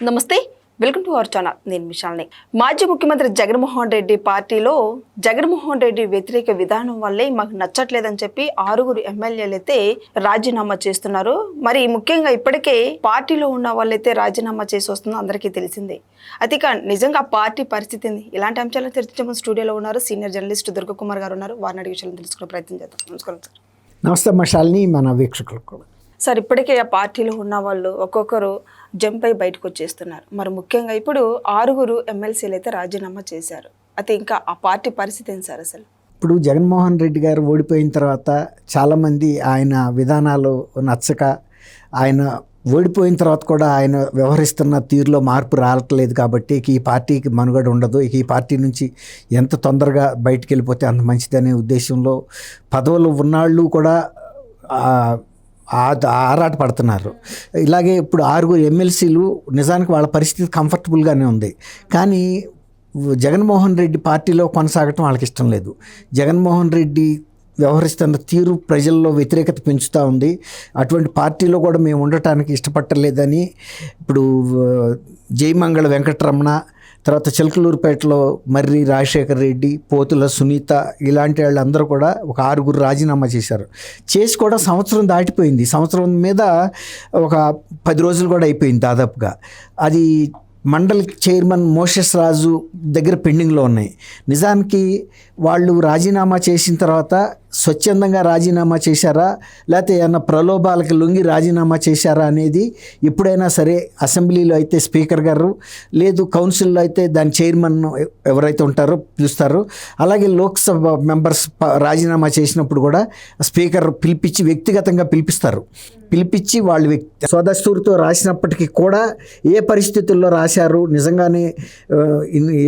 నమస్తే welcome to our channel. నేను మిషాల్ని మాజీ ముఖ్యమంత్రి జగన్మోహన్ రెడ్డి పార్టీలో జగన్మోహన్ రెడ్డి వ్యతిరేక విధానం వల్లే మాకు నచ్చట్లేదని చెప్పి ఆరుగురు ఎమ్మెల్యేలు అయితే రాజీనామా చేస్తున్నారు. మరి ముఖ్యంగా ఇప్పటికే పార్టీలో ఉన్న వాళ్ళైతే రాజీనామా చేసి వస్తుందో అందరికీ తెలిసిందే. అయితే నిజంగా పార్టీ పరిస్థితి ఇలాంటి అంశాలను చర్చించే స్టూడియోలో ఉన్నారు సీనియర్ జర్నలిస్ట్ దుర్గకుమార్ గారు ఉన్నారు. వారిని అడిగి విషయాలను తెలుసుకునే ప్రయత్నం చేద్దాం. నమస్కారం సార్. నమస్తే మషాల్ని మన వీక్షకులకు కూడా. సార్ ఇప్పటికే ఆ పార్టీలో ఉన్న వాళ్ళు ఒక్కొక్కరు జంప్ అయి బయటకు వచ్చేస్తున్నారు. మరి ముఖ్యంగా ఇప్పుడు ఆరుగురు ఎమ్మెల్సీలు అయితే రాజీనామా చేశారు. అయితే ఇంకా ఆ పార్టీ పరిస్థితి ఏంటి సార్ అసలు? ఇప్పుడు జగన్మోహన్ రెడ్డి గారు ఓడిపోయిన తర్వాత చాలామంది ఆయన విధానాలు నచ్చక ఆయన ఓడిపోయిన తర్వాత కూడా ఆయన వ్యవహరిస్తున్న తీరులో మార్పు రావట్లేదు కాబట్టి ఈ పార్టీకి మనుగడ ఉండదు. ఈ పార్టీ నుంచి ఎంత తొందరగా బయటికి వెళ్ళిపోతే అంత మంచిదనే ఉద్దేశంలో పదవులు ఉన్నాళ్ళు కూడా ఆరాట పడుతున్నారు. ఇలాగే ఇప్పుడు ఆరుగురు ఎమ్మెల్సీలు నిజానికి వాళ్ళ పరిస్థితి కంఫర్టబుల్గానే ఉంది. కానీ జగన్మోహన్ రెడ్డి పార్టీలో కొనసాగటం వాళ్ళకి ఇష్టం లేదు. జగన్మోహన్ రెడ్డి వ్యవహరిస్తున్న తీరు ప్రజల్లో వ్యతిరేకత పెంచుతూ ఉంది. అటువంటి పార్టీలో కూడా మేము ఉండటానికి ఇష్టపట్టలేదని ఇప్పుడు జయమంగళ వెంకటరమణ తర్వాత చిలకలూరుపేటలో మర్రి రాజశేఖర్ రెడ్డి పోతుల సునీత ఇలాంటి వాళ్ళందరూ కూడా ఒక ఆరుగురు రాజీనామా చేశారు. చేసి కూడా సంవత్సరం దాటిపోయింది. సంవత్సరం మీద ఒక పది రోజులు కూడా అయిపోయింది దాదాపుగా. అది మండల్ చైర్మన్ మోషస్ రాజు దగ్గర పెండింగ్లో ఉన్నాయి. నిజానికి వాళ్ళు రాజీనామా చేసిన తర్వాత స్వచ్ఛందంగా రాజీనామా చేశారా? లేకపోతే ఏమైనా ప్రలోభాలకి లొంగి రాజీనామా చేశారా అనేది ఎప్పుడైనా సరే అసెంబ్లీలో అయితే స్పీకర్ గారు లేదు కౌన్సిల్లో అయితే దాని చైర్మన్ ఎవరైతే ఉంటారో పిలుస్తారు అలాగే లోక్సభ మెంబర్స్ రాజీనామా చేసినప్పుడు కూడా స్పీకర్ పిలిపించి వ్యక్తిగతంగా పిలిపిస్తారు. పిలిపించి వాళ్ళు వ్యక్తి స్వదస్తూరితో రాసినప్పటికీ కూడా ఏ పరిస్థితుల్లో రాశారు? నిజంగానే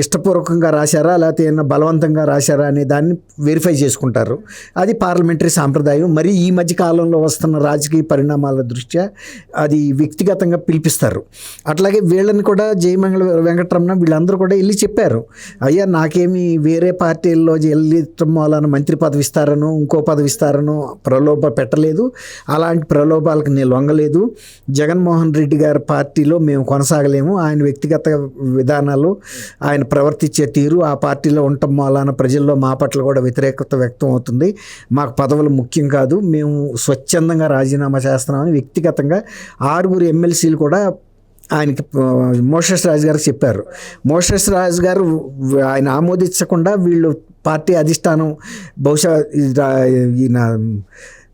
ఇష్టపూర్వకంగా రాశారా? లేకపోతే ఏమన్నా బలవంతంగా రాశారా? అనే దాన్ని వెరిఫై చేసుకుంటారు. అది పార్లమెంటరీ సాంప్రదాయం. మరి ఈ మధ్య కాలంలో వస్తున్న రాజకీయ పరిణామాల దృష్ట్యా అది వ్యక్తిగతంగా పిలిపిస్తారు. అట్లాగే వీళ్ళని కూడా జయమంగళ వెంకటరమణ వీళ్ళందరూ కూడా వెళ్ళి చెప్పారు. అయ్యా నాకేమి వేరే పార్టీల్లో వెళ్ళి వలన మంత్రి పదవి ఇస్తారనో ఇంకో పదవి ఇస్తారనో ప్రలోభ పెట్టలేదు. అలాంటి ప్రలోభాలకు నేను లొంగలేదు. జగన్మోహన్ రెడ్డి గారి పార్టీలో మేము కొనసాగలేము. ఆయన వ్యక్తిగత విధానాలు ఆయన ప్రవర్తించే తీరు ఆ పార్టీలో ఉండటం వలన ప్రజల్లో మా పట్ల కూడా వ్యతిరేకత వ్యక్తం అవుతుంది. మాకు పదవులు ముఖ్యం కాదు. మేము స్వచ్ఛందంగా రాజీనామా చేస్తున్నామని వ్యక్తిగతంగా ఆరుగురు ఎమ్మెల్సీలు కూడా ఆయనకి మోషస్ రాజు గారికి చెప్పారు. మోషస్ రాజు గారు ఆయన ఆమోదించకుండా వీళ్ళు పార్టీ అధిష్టానం బహుశా ఈ ఈయన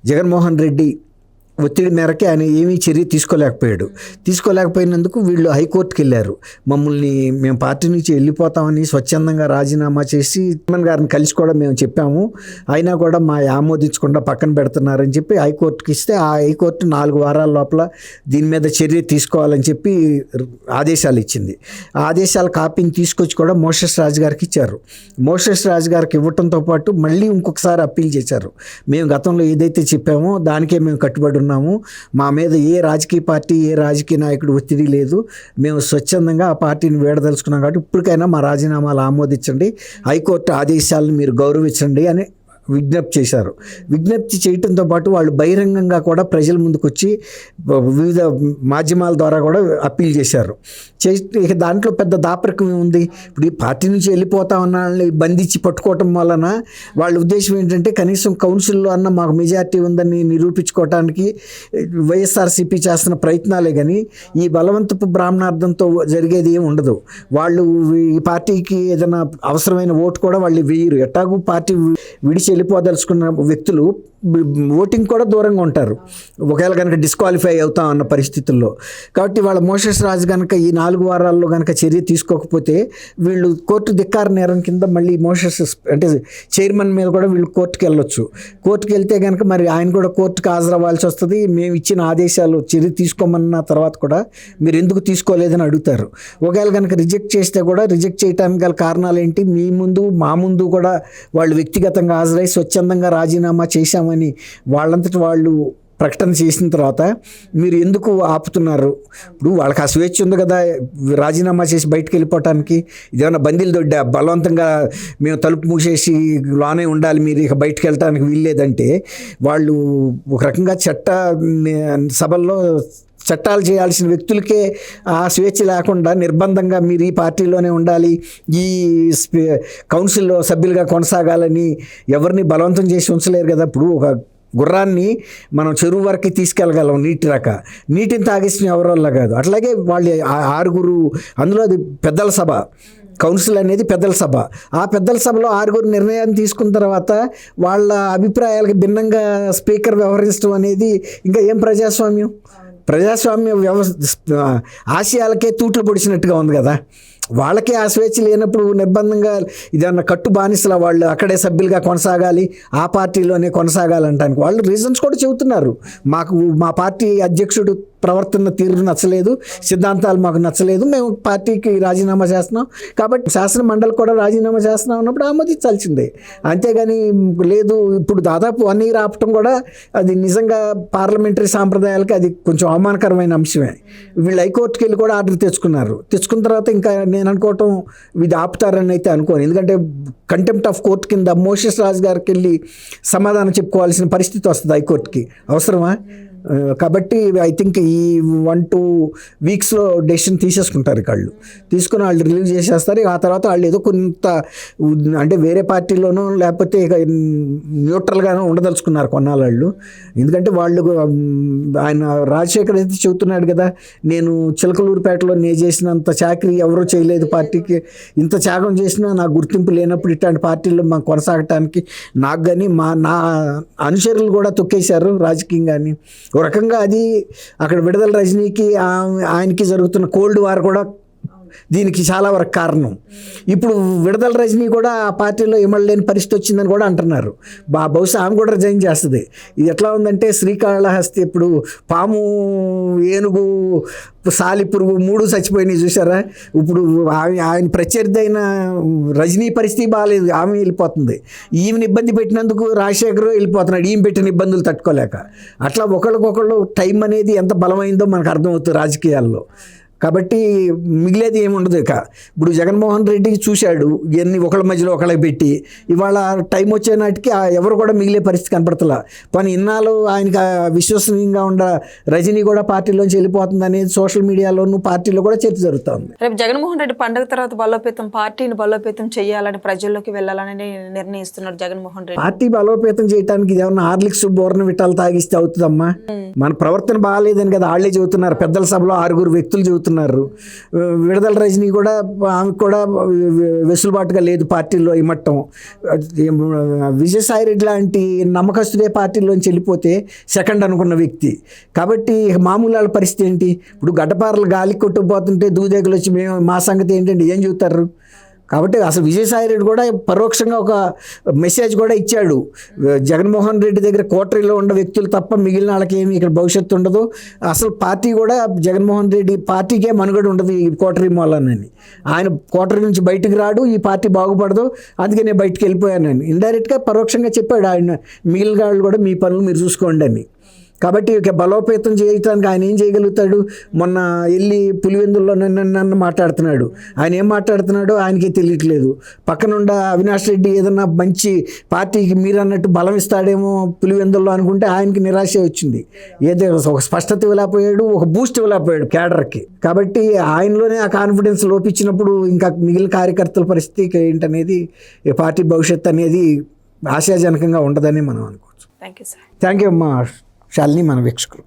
జగన్మోహన్ రెడ్డి ఒత్తిడి మేరకే ఆయన ఏమీ చర్య తీసుకోలేకపోయాడు. తీసుకోలేకపోయినందుకు వీళ్ళు హైకోర్టుకి వెళ్ళారు మమ్మల్ని మేము పార్టీ నుంచి వెళ్ళిపోతామని స్వచ్ఛందంగా రాజీనామా చేసి చైర్మన్ గారిని కలిసి కూడా మేము చెప్పాము. అయినా కూడా మా ఆమోదించకుండా పక్కన పెడుతున్నారని చెప్పి హైకోర్టుకి ఇస్తే ఆ హైకోర్టు నాలుగు వారాల లోపల దీని మీద చర్య తీసుకోవాలని చెప్పి ఆదేశాలు ఇచ్చింది. ఆ ఆదేశాల కాపీని తీసుకొచ్చి కూడా మోషస్ రాజు గారికి ఇచ్చారు. మోషస్ రాజు గారికి ఇవ్వటంతో పాటు మళ్ళీ ఇంకొకసారి అప్పీల్ చేశారు. మేము గతంలో ఏదైతే చెప్పామో దానికే మేము కట్టుబడి ఉన్నాము. మా మీద ఏ రాజకీయ పార్టీ ఏ రాజకీయ నాయకుడు ఒత్తిడి లేదు. మేము స్వచ్ఛందంగా ఆ పార్టీని వేడదలుచుకున్నాం కాబట్టి ఇప్పటికైనా మా రాజీనామాలు ఆమోదించండి. హైకోర్టు ఆదేశాలను మీరు గౌరవించండి అని విజ్ఞప్తి చేశారు. విజ్ఞప్తి చేయటంతో పాటు వాళ్ళు బహిరంగంగా కూడా ప్రజల ముందుకు వచ్చి వివిధ మాధ్యమాల ద్వారా కూడా అప్పీల్ చేశారు. ఇక దాంట్లో పెద్ద దాపరికం ఉంది ఇప్పుడు ఈ పార్టీ నుంచి వెళ్ళిపోతా ఉన్న వాళ్ళని బంధించి పట్టుకోవటం వలన వాళ్ళ ఉద్దేశం ఏంటంటే కనీసం కౌన్సిల్లో అన్న మాకు మెజార్టీ ఉందని నిరూపించుకోవటానికి వైఎస్ఆర్సీపీ చేస్తున్న ప్రయత్నాలే కానీ ఈ బలవంతపు బ్రాహ్మణార్థంతో జరిగేది ఏమి ఉండదు. వాళ్ళు ఈ పార్టీకి ఏదైనా అవసరమైన ఓటు కూడా వాళ్ళు వేయరు. ఎట్టాగు పార్టీ విడిచే వెళ్ళిపోదలుచుకున్న వ్యక్తులు ఓటింగ్ కూడా దూరంగా ఉంటారు. ఒకవేళ కనుక డిస్క్వాలిఫై అవుతాం అన్న పరిస్థితుల్లో. కాబట్టి వాళ్ళ మోషస్ రాజు కనుక ఈ నాలుగు వారాల్లో కనుక చర్య తీసుకోకపోతే వీళ్ళు కోర్టు ధిక్కార నేరం కింద మళ్ళీ మోషస్ అంటే చైర్మన్ మీద కూడా వీళ్ళు కోర్టుకి వెళ్ళొచ్చు. కోర్టుకి వెళ్తే కనుక మరి ఆయన కూడా కోర్టుకి హాజరవ్వాల్సి వస్తుంది. మేము ఇచ్చిన ఆదేశాలు చర్య తీసుకోమన్న తర్వాత కూడా మీరు ఎందుకు తీసుకోలేదని అడుగుతారు. ఒకవేళ కనుక రిజెక్ట్ చేస్తే కూడా రిజెక్ట్ చేయడానికి గల కారణాలు ఏంటి? మీ ముందు మా ముందు కూడా వాళ్ళు వ్యక్తిగతంగా హాజరై స్వచ్ఛందంగా రాజీనామా చేశామని అని వాళ్ళంతటి వాళ్ళు ప్రకటన చేసిన తర్వాత మీరు ఎందుకు ఆపుతున్నారు? ఇప్పుడు వాళ్ళకి ఆ స్వేచ్ఛ ఉంది కదా రాజీనామా చేసి బయటకు వెళ్ళిపోవటానికి. ఇదేమన్నా బందీలు దొడ్డా? బలవంతంగా మేము తలుపు మూసేసి లోనే ఉండాలి మీరు ఇక బయటకు వెళ్ళటానికి వీల్లేదంటే వాళ్ళు ఒక రకంగా చట్ట సభల్లో చట్టాలు చేయాల్సిన వ్యక్తులకే ఆ స్వేచ్ఛ లేకుండా నిర్బంధంగా మీరు ఈ పార్టీలోనే ఉండాలి ఈ స్పీ- కౌన్సిల్లో సభ్యులుగా కొనసాగాలని ఎవరిని బలవంతం చేసి ఉంచలేరు కదా. ఇప్పుడు ఒక గుర్రాన్ని మనం చెరువు వరకు తీసుకెళ్ళగలం నీటి రక. నీటిని తాగేసిన ఎవరి వల్ల కాదు. అట్లాగే వాళ్ళు ఆరుగురు అందులో అది పెద్దల సభ. కౌన్సిల్ అనేది పెద్దల సభ. ఆ పెద్దల సభలో ఆరుగురు నిర్ణయాన్ని తీసుకున్న తర్వాత వాళ్ళ అభిప్రాయాలకు భిన్నంగా స్పీకర్ వ్యవహరించడం అనేది ఇంకా ఏం ప్రజాస్వామ్యం? ప్రజాస్వామ్య వ్యవస్థ ఆశయాలకే తూట్లు పొడిచినట్టుగా ఉంది కదా. వాళ్ళకే ఆ స్వేచ్ఛ లేనప్పుడు నిర్బంధంగా ఇదన్న కట్టు బానిసల వాళ్ళు అక్కడే సభ్యులుగా కొనసాగాలి ఆ పార్టీలోనే కొనసాగాలంటానికి వాళ్ళు రీజన్స్ కూడా చెబుతున్నారు. మాకు మా పార్టీ అధ్యక్షుడు ప్రవర్తన తీరు నచ్చలేదు సిద్ధాంతాలు మాకు నచ్చలేదు మేము పార్టీకి రాజీనామా చేస్తున్నాం. కాబట్టి శాసన మండలి కూడా రాజీనామా చేస్తున్నాం అన్నప్పుడు ఆమోదించాల్సిందే. అంతేగాని లేదు ఇప్పుడు దాదాపు వన్ ఇయర్ ఆపటం కూడా అది నిజంగా పార్లమెంటరీ సాంప్రదాయాలకి అది కొంచెం అవమానకరమైన అంశమే. వీళ్ళు హైకోర్టుకి వెళ్ళి కూడా ఆర్డర్ తెచ్చుకున్నారు. తెచ్చుకున్న తర్వాత ఇంకా నేను అనుకోవటం ఇది ఆపుతారని అయితే అనుకోను. ఎందుకంటే కంటెంప్ట్ ఆఫ్ కోర్టు కింద మోషస్ రాజు గారికి వెళ్ళి సమాధానం చెప్పుకోవాల్సిన పరిస్థితి వస్తుంది హైకోర్టుకి. అవసరమా? Uh, కాబట్టి ఐ థింక్ ఈ వన్ టూ వీక్స్లో డెసిషన్ తీసేసుకుంటారు వాళ్ళు తీసుకుని వాళ్ళు రిలీజ్ చేసేస్తారు. ఆ తర్వాత వాళ్ళు ఏదో కొంత అంటే వేరే పార్టీలోనో లేకపోతే ఇక న్యూట్రల్గానో ఉండదలుచుకున్నారు కొన్నాళ్ళు వాళ్ళు ఎందుకంటే వాళ్ళు ఆయన రాజశేఖర్ అయితే చెబుతున్నాడు కదా నేను చిలకలూరుపేటలో నేను చేసినంత చాకరీ ఎవరూ చేయలేదు పార్టీకి. ఇంత త్యాగం చేసినా నాకు గుర్తింపు లేనప్పుడు ఇట్లాంటి పార్టీల్లో మనం కొనసాగటానికి నాకు కానీ మా నా అనుచరులు కూడా తొక్కేశారు రాజకీయంగాని. ఒక రకంగా అది అక్కడ విడుదల రజనీకి ఆయనకి జరుగుతున్న కోల్డ్ వార్ కూడా దీనికి చాలా వరకు కారణం. ఇప్పుడు విడుదల రజనీ కూడా ఆ పార్టీలో ఇమ్మడలేని పరిస్థితి వచ్చిందని కూడా అంటున్నారు. బా బహుశా ఆమె కూడా రిజైన్ చేస్తుంది. ఇది ఎట్లా ఉందంటే శ్రీకాళహస్తి ఇప్పుడు పాము ఏనుగు సాలి పురుగు మూడు చచ్చిపోయినాయి చూసారా ఇప్పుడు ఆమె ఆయన ప్రత్యర్థి అయిన రజనీ పరిస్థితి బాగాలేదు ఆమె వెళ్ళిపోతుంది. ఈమెను ఇబ్బంది పెట్టినందుకు రాజశేఖర్ వెళ్ళిపోతున్నాడు. ఈమె పెట్టిన ఇబ్బందులు తట్టుకోలేక. అట్లా ఒకళ్ళకొకళ్ళు టైం అనేది ఎంత బలమైందో మనకు అర్థమవుతుంది రాజకీయాల్లో. కాబట్టి మిగిలేది ఏమి ఉండదు ఇక. ఇప్పుడు జగన్మోహన్ రెడ్డి చూశాడు ఇవన్నీ ఒకళ్ళ మధ్యలో ఒకళ్ళకి పెట్టి ఇవాళ టైం వచ్చే నాటికి ఎవరు కూడా మిగిలే పరిస్థితి కనపడతలా. కానీ ఇన్నాళ్ళు ఆయనకి విశ్వసనీయంగా ఉండ రజనీ కూడా పార్టీలోంచి వెళ్ళిపోతుంది అనేది సోషల్ మీడియాలోనూ పార్టీలో కూడా చర్చ జరుగుతుంది. రేపు జగన్మోహన్ రెడ్డి పండుగ తర్వాత బలోపేతం పార్టీని బలోపేతం చేయాలని ప్రజల్లోకి వెళ్ళాలని నిర్ణయిస్తున్నాడు జగన్మోహన్ రెడ్డి. పార్టీ బలోపేతం చేయడానికి ఏమన్నా హార్లిక్స్ బోర్న విట్టాలు తాగిస్తే అవుతుందమ్మా? మన ప్రవర్తన బాగాలేదని కదా వాళ్ళే చెబుతున్నారు. పెద్దల సభలో ఆరుగురు వ్యక్తులు చెబుతున్నారు. విడుదల రజనీ కూడా ఆమెకు కూడా వెసులుబాటుగా లేదు పార్టీలో ఇమ్మట్టం విజయసాయి రెడ్డి లాంటి నమ్మకస్తుడే పార్టీలోంచి వెళ్ళిపోతే సెకండ్ అనుకున్న వ్యక్తి. కాబట్టి మామూలు వాళ్ళ పరిస్థితి ఏంటి? ఇప్పుడు గడ్డపారలు గాలి కొట్టుకుపోతుంటే దూదేగులు వచ్చి మేము మా సంగతి ఏంటంటే ఏం చెబుతారు కాబట్టి అసలు విజయసాయి రెడ్డి కూడా పరోక్షంగా ఒక మెసేజ్ కూడా ఇచ్చాడు. జగన్మోహన్ రెడ్డి దగ్గర కోటరీలో ఉన్న వ్యక్తులు తప్ప మిగిలిన వాళ్ళకి ఏమి ఇక్కడ భవిష్యత్తు ఉండదు. అసలు పార్టీ కూడా జగన్మోహన్ రెడ్డి పార్టీకే మనుగడ ఉండదు ఈ కోటరీ మూలనని ఆయన కోటరీ నుంచి బయటికి రాడు ఈ పార్టీ బాగుపడదు. అందుకే నేను బయటికి వెళ్ళిపోయానని ఇండైరెక్ట్గా పరోక్షంగా చెప్పాడు ఆయన మిగిలిన వాళ్ళు కూడా మీ పనులు మీరు చూసుకోండి అని. కాబట్టి ఇక బలోపేతం చేయడానికి ఆయన ఏం చేయగలుగుతాడు? మొన్న వెళ్ళి పులివెందుల్లో నన్ను నన్ను మాట్లాడుతున్నాడు. ఆయన ఏం మాట్లాడుతున్నాడో ఆయనకే తెలియట్లేదు. పక్కనుండ అవినాష్ రెడ్డి ఏదన్నా మంచి పార్టీకి మీరు అన్నట్టు బలం ఇస్తాడేమో పులివెందుల్లో అనుకుంటే ఆయనకి నిరాశ వచ్చింది. ఏదో ఒక స్పష్టత ఇవ్వలేకపోయాడు ఒక బూస్ట్ ఇవ్వలేకపోయాడు క్యాడర్కి. కాబట్టి ఆయనలోనే ఆ కాన్ఫిడెన్స్ లోపించినప్పుడు ఇంకా మిగిలిన కార్యకర్తల పరిస్థితి ఏంటనేది ఈ పార్టీ భవిష్యత్తు అనేది ఆశాజనకంగా ఉండదని మనం అనుకోవచ్చు. Thank you sir thank you అమ్మా శాలిని మన వీక్షకులు.